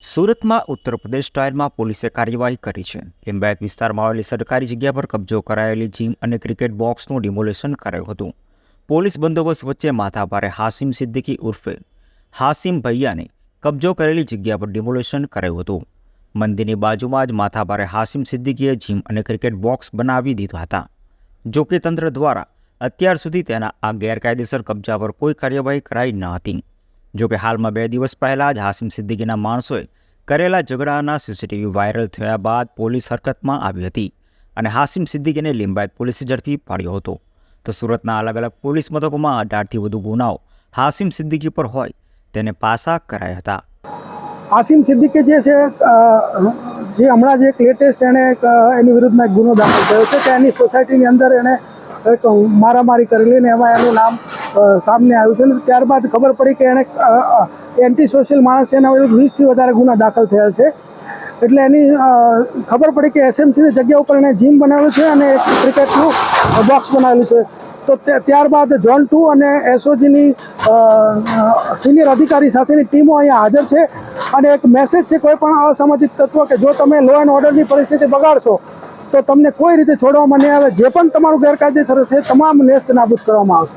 સુરતમાં ઉત્તર પ્રદેશ ટાયરમાં પોલીસે કાર્યવાહી કરી છે. લિંબાયત વિસ્તારમાં આવેલી સરકારી જગ્યા પર કબજો કરાયેલી જીમ અને ક્રિકેટ બોક્સનું ડિમોલેશન કરાયું હતું. પોલીસ બંદોબસ્ત વચ્ચે માથાભારે હાસિમ સિદ્દીકી ઉર્ફે હાસિમ ભૈયાને કબજો કરેલી જગ્યા પર ડિમોલેશન કરાયું હતું. મંદિરની બાજુમાં જ માથાભારે હાસિમ સિદ્દીકીએ જીમ અને ક્રિકેટ બોક્સ બનાવી દીધા હતા. જો કે તંત્ર દ્વારા અત્યાર સુધી તેના આ ગેરકાયદેસર કબજા પર કોઈ કાર્યવાહી કરાઈ ન હતી. જો કે હાલમાં બે દિવસ પહેલાં જ હાસિમ સિદ્દીકીના માણસોએ કરેલા ઝઘડાના સીસીટીવી વાયરલ થયા બાદ પોલીસ હરકતમાં આવી હતી અને હાસિમ સિદ્દીકીને લિંબાયત પોલીસે ઝડપી પાડ્યો હતો. તો સુરતના અલગ અલગ પોલીસ મથકોમાં અઢારથી વધુ ગુનાઓ હાસિમ સિદ્દીકી પર હોય તેને પાસા કરાયા હતા. હાસિમ સિદ્દીકી જે છે જે હમણાં જે એક લેટેસ્ટ એણે એની વિરુદ્ધમાં એક ગુનો દાખલ થયો છે કે એની સોસાયટીની અંદર એણે એક મારામારી કરેલી ને એમાં એનું નામ અ, સામે આવ્યું છે. ત્યારબાદ ખબર પડી કે એણે એન્ટી સોશિયલ માણસ એના વીસથી વધારે ગુના દાખલ થયેલ છે. એટલે એની ખબર પડી કે એસએમસીની જગ્યા ઉપર એણે જીમ બનાવેલું છે અને એક ક્રિકેટનું બોક્સ બનાવેલું છે. તો ત્યારબાદ ઝોન ટુ અને એસઓજીની સિનિયર અધિકારી સાથેની ટીમો અહીંયા હાજર છે. અને એક મેસેજ છે કોઈ પણ અસામાજિક તત્વ કે જો તમે લો એન્ડ ઓર્ડરની પરિસ્થિતિ બગાડશો તો તમને કોઈ રીતે છોડવામાં નહીં આવે. જે પણ તમારું ગેરકાયદેસર હશે તમામ નેસ્ત નાબૂદ કરવામાં આવશે.